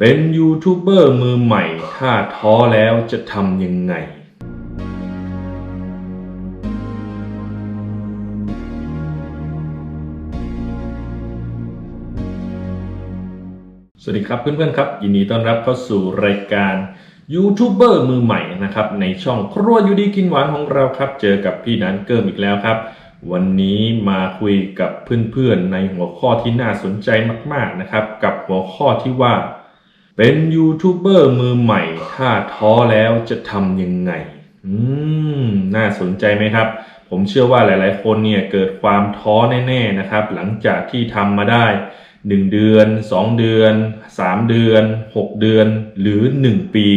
เป็นยูทูบเบอร์มือใหม่ ถ้าท้อแล้วจะทำยังไง สวัสดีครับเพื่อนๆครับ ยินดีต้อนรับเข้าสู่รายการยูทูบเบอร์มือใหม่นะครับ ในช่องครัวยูดีกินหวานของเราครับ เจอกับพี่นันเกิมอีกแล้วครับ วันนี้มาคุยกับเพื่อนๆในหัวข้อที่น่าสนใจมาก ๆนะครับ กับหัวข้อที่ว่า เป็นยูทูบเบอร์มือใหม่ ถ้าท้อแล้วจะทำยังไง อืม น่าสนใจไหมครับ ผมเชื่อว่าหลาย ๆ คนเนี่ยเกิดความท้อแน่ ๆ นะครับ หลังจากที่ทำมาได้ 1 เดือน 2 เดือน 3 เดือน 6 เดือน หรือ 1 ปี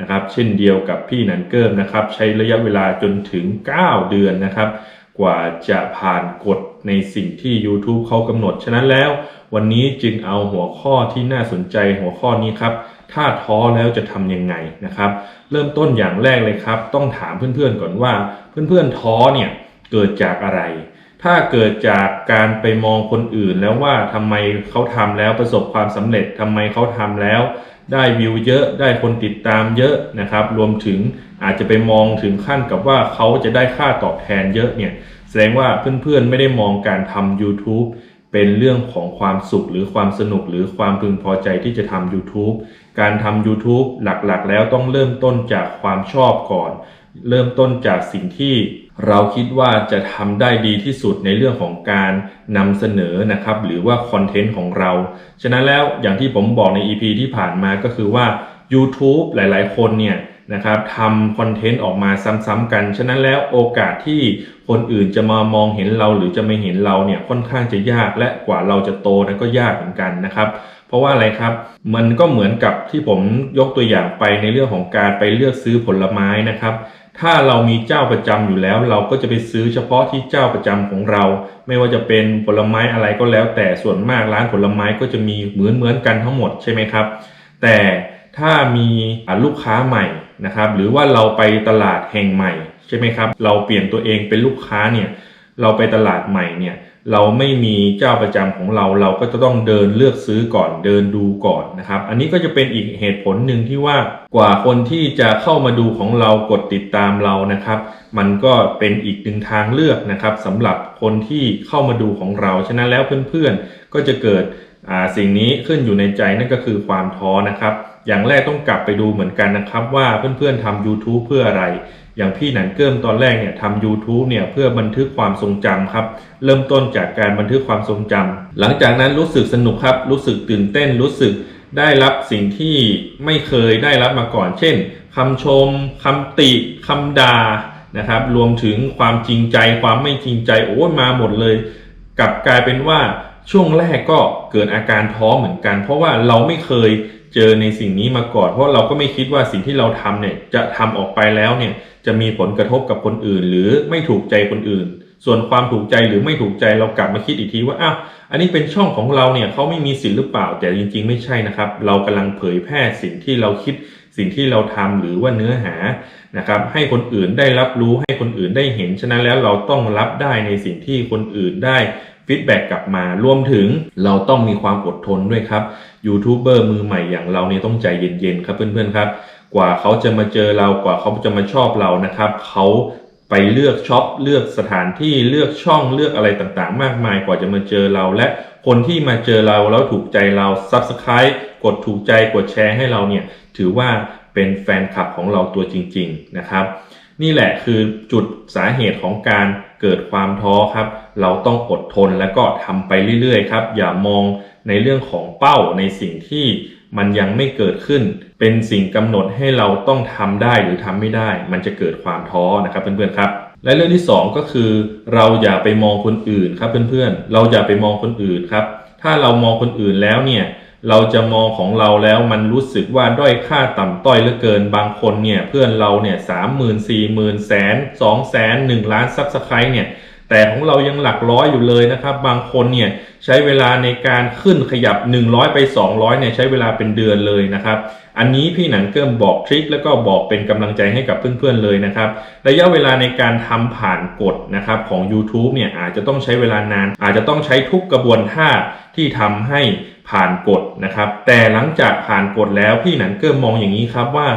นะครับ เช่นเดียวกับพี่นันเกิมนะครับ ใช้ระยะเวลาจนถึง 9 เดือนนะครับ กว่าจะผ่านกฎในสิ่งที่ YouTube เขากำหนด ฉะนั้นแล้ว วันนี้จึงเอาหัวข้อที่น่าสนใจหัวข้อนี้ครับ ถ้าท้อแล้วจะทำยังไงนะครับ เริ่มต้นอย่างแรกเลยครับ ต้องถามเพื่อนๆก่อนว่า เพื่อนๆท้อเนี่ยเกิดจากอะไร ถ้าเกิดจากการไปมองคนอื่นแล้วว่าทำไมเขาทำแล้วประสบความสำเร็จทำไมเขาทำแล้วได้วิวเยอะได้คนติดตามเยอะนะครับ รวมถึงอาจจะไปมองถึงขั้นกับว่าเขาจะได้ค่าตอบแทนเยอะเนี่ย แสดงว่าเพื่อนๆไม่ได้มองการทำ YouTube เป็นเรื่องของความสุขหรือความสนุกหรือความพึงพอใจที่จะทำ YouTube การทำ YouTube หลักๆ แล้วต้องเริ่มต้นจากความชอบก่อน เริ่มต้นจากสิ่งที่เราคิดว่าจะทำได้ดีที่สุดในเรื่องของการนำเสนอนะครับ หรือว่าคอนเทนต์ของเรา ฉะนั้นแล้วอย่างที่ผมบอกใน EP ที่ผ่านมาก็คือว่า YouTube หลายๆ คนเนี่ย นะครับทำคอนเทนต์ออกมาซ้ำๆกัน ฉะนั้นแล้วโอกาสที่คนอื่นจะมามองเห็นเราหรือจะไม่เห็นเราเนี่ยค่อนข้างจะยากและกว่าเราจะโตนั้นก็ยากเหมือนกันนะครับเพราะว่าอะไรครับ มันก็เหมือนกับที่ผมยกตัวอย่างไปในเรื่องของการไปเลือกซื้อผลไม้นะครับ ถ้าเรามีเจ้าประจำอยู่แล้ว เราก็จะไปซื้อเฉพาะที่เจ้าประจำของเรา ไม่ว่าจะเป็นผลไม้อะไรก็แล้ว แต่ส่วนมากร้านผลไม้ก็จะมีเหมือนเหมือนกันทั้งหมดใช่ไหมครับ แต่ถ้ามีลูกค้าใหม่ นะครับหรือว่าเราไปตลาดแห่งใหม่ใช่ไหมครับเราเปลี่ยนตัวเองเป็นลูกค้าเนี่ยเราไปตลาดใหม่เนี่ยเราไม่มีเจ้าประจำของเราเราก็จะต้องเดินเลือกซื้อก่อนเดินดูก่อนนะครับ อันนี้ก็จะเป็นอีกเหตุผลหนึ่งที่ว่ากว่าคนที่จะเข้ามาดูของเรากดติดตามเรานะครับ มันก็เป็นอีกหนึ่งทางเลือกนะครับสำหรับคนที่เข้ามาดูของเรา ฉะนั้นแล้วเพื่อนๆก็จะเกิด สิ่งนี้ขึ้นอยู่ในใจนั่นก็คือความท้อนะครับ อย่างแรกต้องกลับไปดูเหมือนกันนะครับ ว่าเพื่อนๆทำ YouTube เพื่ออะไร อย่างพี่หนันเกิมตอนแรกเนี่ยทำ u t u b e เนี่ยเพื่อบันทึกความทรงจำครับ เริ่มต้นจากการบันทึกความทรงจำหลังจากนั้นรู้สึกสนุกครับ รู้สึกตื่นเต้นรู้สึกได้รับสิ่งที่ไม่เคยได้รับมาก่อน เช่นคำชมคำติคำด่านะครับ รวมถึงความจริงใจความไม่จริงใจโอ้มาหมดเลย กลับกลายเป็นว่า ช่วงแรกก็เกิดอาการท้อเหมือนกัน เพราะว่าเราไม่เคยเจอในสิ่งนี้มาก่อน เพราะเราก็ไม่คิดว่าสิ่งที่เราทำเนี่ยจะทำออกไปแล้วเนี่ยจะมีผลกระทบกับคนอื่น หรือไม่ถูกใจคนอื่น ส่วนความถูกใจหรือไม่ถูกใจเรากลับมาคิดอีกทีว่าอ้าวอันนี้เป็นช่องของเราเนี่ยเขาไม่มีสิทธิ์หรือเปล่า แต่จริง ๆ ไม่ใช่นะครับ เรากำลังเผยแพร่สิ่งที่เราคิดสิ่งที่เราทำหรือว่าเนื้อหานะครับให้คนอื่นได้รับรู้ให้คนอื่นได้เห็นฉะนั้นแล้วเราต้องรับได้ในสิ่งที่คนอื่นได้ ฟีดแบ็กกลับมารวมถึงเราต้องมีความอดทนด้วยครับยูทูบเบอร์มือใหม่อย่างเราเนี่ยต้องใจเย็นๆครับเพื่อนๆครับ กว่าเขาจะมาเจอเรากว่าเขาจะมาชอบเรานะครับเขาไปเลือกช็อปเลือกสถานที่เลือกช่องเลือกอะไรต่างๆ มากมายกว่าจะมาเจอเรา และคนที่มาเจอเราแล้วถูกใจเรา Subscribe กดถูกใจกดแชร์ให้เราเนี่ยถือว่าเป็นแฟนคลับของเราตัวจริง ๆ นะครับ นี่แหละคือจุดสาเหตุของการเกิดความท้อครับ เราต้องอดทนและก็ทำไปเรื่อยๆครับ อย่ามองในเรื่องของเป้าในสิ่งที่มันยังไม่เกิดขึ้น เป็นสิ่งกำหนดให้เราต้องทำได้หรือทำไม่ได้ มันจะเกิดความท้อนะครับเพื่อนๆครับและเรื่องที่ 2 ก็คือ เราอย่าไปมองคนอื่นครับเพื่อนๆ เราอย่าไปมองคนอื่นครับ ถ้าเรามองคนอื่นแล้วเนี่ย เราจะมองของเราแล้วมันรู้สึกว่าด้อยค่าต่ำต้อยเหลือเกินบางคนเนี่ยเพื่อนเราเนี่ยสามหมื่นสี่หมื่นแสนสองแสนหนึ่งล้านซับสไครต์เนี่ยแต่ของเรายังหลักร้อยอยู่เลยนะครับ บางคนเนี่ยใช้เวลาในการขึ้นขยับ 100 ไป 200เนี่ยใช้เวลาเป็นเดือนเลยนะครับ อันนี้พี่หนังเกิมบอกทริคแล้วก็บอกเป็นกำลังใจให้กับเพื่อนๆเลยนะครับ ระยะเวลาในการทำผ่านกฎนะครับของ YouTube เนี่ยอาจจะต้องใช้เวลานาน อาจจะต้องใช้ทุกกระบวนท่าที่ทำให้ ผ่านกฎนะครับ แต่หลังจากผ่านกฎแล้วพี่หนันเกิมมองอย่างนี้ครับว่า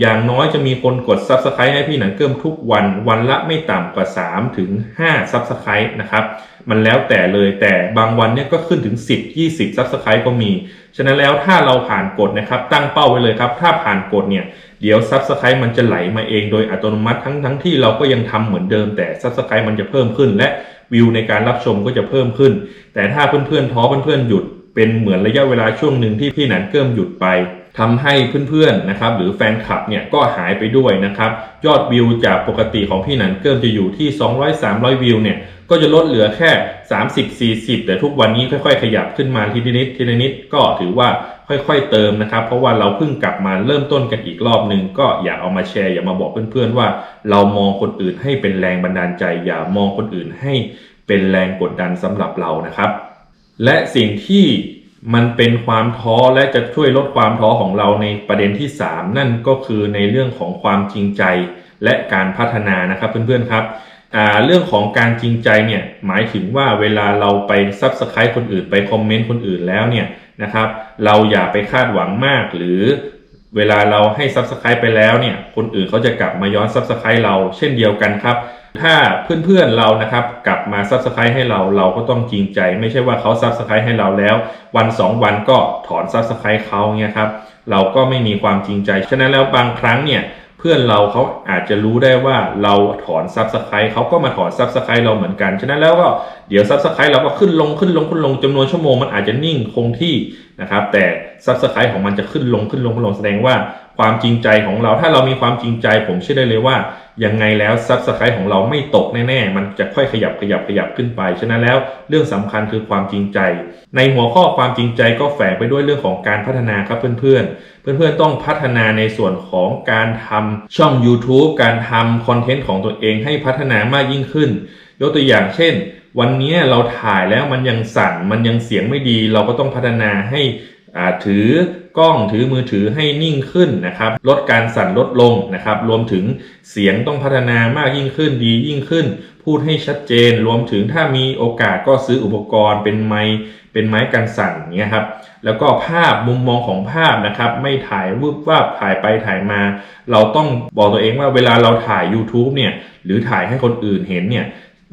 อย่างน้อยจะมีคนกด Subscribe ให้พี่หนังเกิมทุกวันวันละไม่ต่ำกว่า 3 ถึง5 Subscribe นะครับมันแล้วแต่เลยแต่บางวันเนี่ยก็ขึ้นถึง 10 20 Subscribe ก็มี ฉะนั้นแล้วถ้าเราผ่านกฎนะครับตั้งเป้าไว้เลยครับ ถ้าผ่านกฎเนี่ยเดี๋ยว Subscribe มันจะไหลมาเองโดยอัตโนมัติทั้งทั้งที่เราก็ยังทำเหมือนเดิมแต่ Subscribe มันจะเพิ่มขึ้นและวิวในการรับชมก็จะเพิ่มขึ้น แต่ถ้าเพื่อนๆท้อเพื่อนๆหยุด เป็นเหมือนระยะเวลาช่วงหนึ่งที่พี่หนันเกิมหยุดไปทำให้เพื่อนๆนะครับหรือแฟนคลับเนี่ยก็หายไปด้วยนะครับยอดวิวจากปกติของพี่หนันเกิมจะอยู่ที่ 200-300 วิวเนี่ยก็จะลดเหลือแค่ 30-40 แต่ทุกวันนี้ค่อยๆ ขยับขึ้นมาทีนิดทีนิดก็ถือว่าค่อยๆ เติมนะครับ เพราะว่าเราเพิ่งกลับมาเริ่มต้นกันอีกรอบหนึ่งก็อย่าเอามาแชร์อย่ามาบอกเพื่อนๆว่า เรามองคนอื่นให้เป็นแรงบันดาลใจ อย่ามองคนอื่นให้เป็นแรงกดดันสำหรับเรานะครับ และสิ่งที่มันเป็นความท้อและจะช่วยลดความท้อของเราในประเด็นที่ 3 นั่นก็คือในเรื่องของความจริงใจและการพัฒนานะครับเพื่อนๆครับเรื่องของการจริงใจเนี่ยหมายถึงว่าเวลาเราไปซับสไครต์คนอื่นไปคอมเมนต์คนอื่นแล้วเนี่ยนะครับเราอย่าไปคาดหวังมาก หรือเวลาเราให้ซับสไครต์ไปแล้วเนี่ยคนอื่นเขาจะกลับมาย้อนซับสไครต์เราเช่นเดียวกันครับ ถ้าเพื่อนๆเรานะครับกลับมาซับสไครต์ให้เราเราก็ต้องจริงใจ ไม่ใช่ว่าเขาซับสไครต์ให้เราแล้ว วัน 2 วันก็ถอนซับสไครต์เขาเนี่ยครับเราก็ไม่มีความจริงใจ ฉะนั้นแล้วบางครั้งเนี่ยเพื่อนเราเขาอาจจะรู้ได้ว่าเราถอนซับสไครต์เขาก็มาถอนซับสไครต์เราเหมือนกัน ฉะนั้นแล้วก็เดี๋ยวซับสไครต์เราก็ขึ้นลงขึ้นลงขึ้นลงจำนวนชั่วโมงมันอาจจะนิ่งคงที่นะครับแต่ซับสไครต์ของมันจะขึ้นลงขึ้นลงขึ้นลงแสดงว่า ความจริงใจของเรา ถ้าเรามีความจริงใจผมเชื่อได้เลยว่ายังไงแล้วซับสไครต์ของเราไม่ตกแน่ๆ มันจะค่อยขยับขยับขยับขึ้นไป ฉะนั้นแล้วเรื่องสำคัญคือความจริงใจ ในหัวข้อความจริงใจก็แฝงไปด้วยเรื่องของการพัฒนาครับเพื่อนๆ เพื่อนๆต้องพัฒนาในส่วนของการทำช่อง YouTube การทำคอนเทนต์ของตัวเองให้พัฒนามากยิ่งขึ้น ยกตัวอย่างเช่น วันนี้เราถ่ายแล้วมันยังสั่น มันยังเสียงไม่ดี เราก็ต้องพัฒนาให้ ถือกล้องถือมือถือให้นิ่งขึ้นนะครับ ลดการสั่นลดลงนะครับ รวมถึงเสียงต้องพัฒนามากยิ่งขึ้นดียิ่งขึ้น พูดให้ชัดเจน รวมถึงถ้ามีโอกาสก็ซื้ออุปกรณ์เป็นไม้เป็นไม้กันสั่นเงี้ยครับ แล้วก็ภาพมุมมองของภาพนะครับ ไม่ถ่ายวืบวาบถ่ายไปถ่ายมา เราต้องบอกตัวเองว่าเวลาเราถ่าย YouTube เนี่ยหรือถ่ายให้คนอื่นเห็นเนี่ย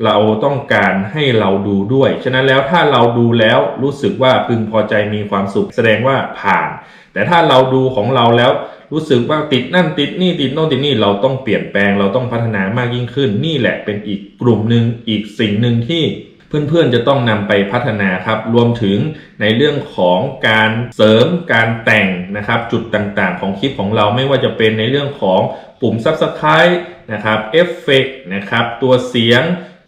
เราต้องการให้เราดูด้วย ฉะนั้นแล้วถ้าเราดูแล้วรู้สึกว่าพึงพอใจมีความสุข แสดงว่าผ่าน แต่ถ้าเราดูของเราแล้วรู้สึกว่าติดนั่นติดนี่ติดโน่นติดนี่เราต้องเปลี่ยนแปลงเราต้องพัฒนามากยิ่งขึ้น นี่แหละเป็นอีกกลุ่มหนึ่งอีกสิ่งหนึ่งที่เพื่อนๆจะต้องนำไปพัฒนาครับ รวมถึงในเรื่องของการเสริมการแต่งนะครับ จุดต่างๆ ของคลิปของเราไม่ว่าจะเป็นในเรื่องของปุ่ม Subscribe นะครับเอฟเฟกนะครับตัวเสียง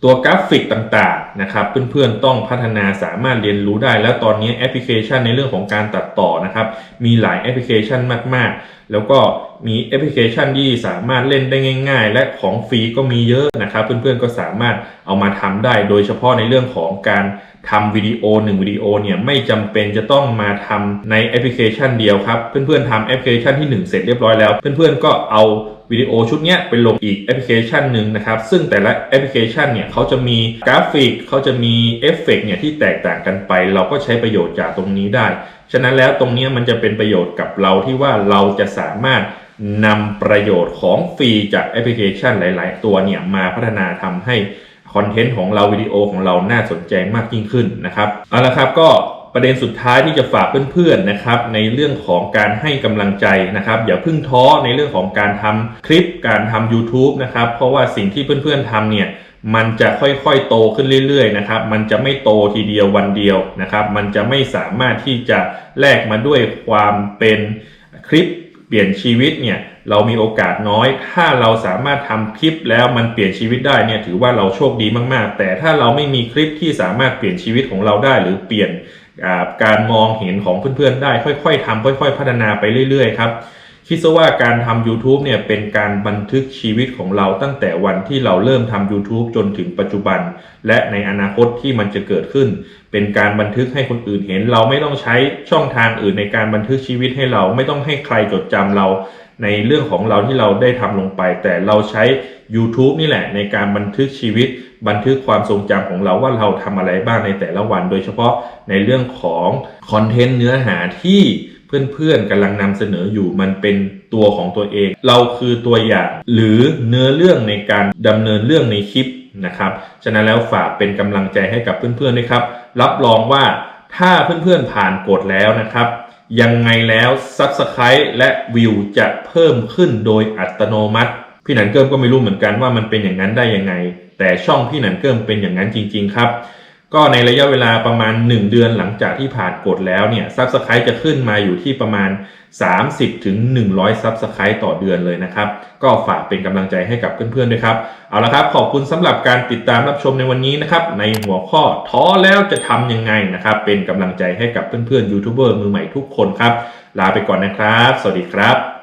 ตัวกราฟิกต่างๆนะครับเพื่อนๆต้องพัฒนาสามารถเรียนรู้ได้ แล้วตอนนี้แอปพลิเคชันในเรื่องของการตัดต่อนะครับมีหลายแอปพลิเคชันมากๆ แล้วก็มีแอปพลิเคชันที่สามารถเล่นได้ง่าย ๆ และของฟรีก็มีเยอะนะครับเพื่อนๆก็สามารถเอามาทำได้ โดยเฉพาะในเรื่องของการทำวิดีโอหนึ่งวิดีโอเนี่ยไม่จำเป็นจะต้องมาทำในแอปพลิเคชันเดียวครับเพื่อนๆทำแอปพลิเคชันที่ 1 เสร็จเรียบร้อยแล้ว เพื่อนๆก็เอา วิดีโอชุดนี้ไปลงอีกแอปพลิเคชันหนึ่งนะครับ ซึ่งแต่ละแอปพลิเคชันเนี่ยเขาจะมีกราฟิกเขาจะมีเอฟเฟกเนี่ยที่แตกต่างกันไป เราก็ใช้ประโยชน์จากตรงนี้ได้ ฉะนั้นแล้วตรงนี้มันจะเป็นประโยชน์กับเราที่ว่าเราจะสามารถนำประโยชน์ของฟรีจากแอปพลิเคชันหลาย ๆ ตัวเนี่ยมาพัฒนาทำให้คอนเทนต์ของเราวิดีโอของเราน่าสนใจมากยิ่งขึ้นนะครับเอาละครับก็ ประเด็นสุดท้ายที่จะฝากเพื่อนๆนะครับในเรื่องของการให้กำลังใจนะครับ อย่าพิ่งท้อในเรื่องของการทำคลิปการทำ YouTube นะครับเพราะว่าสิ่งที่เพื่อนๆทำเนี่ยมันจะค่อยๆโตขึ้นเรื่อยๆนะครับ มันจะไม่โตทีเดียววันเดียวนะครับ มันจะไม่สามารถที่จะแลกมาด้วยความเป็นคลิปเปลี่ยนชีวิตเนี่ยเรามีโอกาสน้อย ถ้าเราสามารถทำคลิปแล้วมันเปลี่ยนชีวิตได้เนี่ยถือว่าเราโชคดีมากๆ แต่ถ้าเราไม่มีคลิปที่สามารถเปลี่ยนชีวิตของเราได้หรือเปลี่ยน การมองเห็นของเพื่อนๆได้ค่อยๆทำค่อย ๆ พัฒนาไปเรื่อยๆครับคิดซะว่าการทำ YouTube เนี่ยเป็นการบันทึกชีวิตของเราตั้งแต่วันที่เราเริ่มทำ YouTube จนถึงปัจจุบัน และในอนาคตที่มันจะเกิดขึ้น เป็นการบันทึกให้คนอื่นเห็น เราไม่ต้องใช้ช่องทางอื่นในการบันทึกชีวิตให้เราไม่ต้องให้ใครจดจำเรา ในเรื่องของเราที่เราได้ทำลงไป แต่เราใช้ YouTube นี่แหละ ในการบันทึกชีวิต บันทึกความทรงจำของเราว่าเราทำอะไรบ้างในแต่ละวัน โดยเฉพาะในเรื่องของคอนเทนต์เนื้อหาที่เพื่อนๆกำลังนำเสนออยู่มันเป็นตัวของตัวเอง เราคือตัวอย่างหรือเนื้อเรื่องในการดำเนินเรื่องในคลิปนะครับ ฉะนั้นแล้วฝากเป็นกำลังใจให้กับเพื่อนๆด้วยครับ รับรองว่าถ้าเพื่อนๆผ่านกฎแล้วนะครับ ยังไงแล้ว Subscribe และวิวจะเพิ่มขึ้นโดยอัตโนมัติ พี่หนันเกิมก็ไม่รู้เหมือนกันว่ามันเป็นอย่างนั้นได้ยังไง แต่ช่องพี่หนันเกิมเป็นอย่างนั้นจริง ๆ ครับ ก็ในระยะเวลาประมาณ 1 เดือนหลังจากที่ผ่านกฎแล้วเนี่ยซับสไครต์จะขึ้นมาอยู่ที่ประมาณ 30ถึง100ซับสไครต์ต่อเดือนเลยนะครับ ก็ฝากเป็นกำลังใจให้กับเพื่อนๆด้วยครับ เอาละครับขอบคุณสำหรับการติดตามรับชมในวันนี้นะครับ ในหัวข้อท้อแล้วจะทำยังไงนะครับ เป็นกำลังใจให้กับเพื่อนๆยูทูบเบอร์มือใหม่ทุกคนครับ ลาไปก่อนนะครับ สวัสดีครับ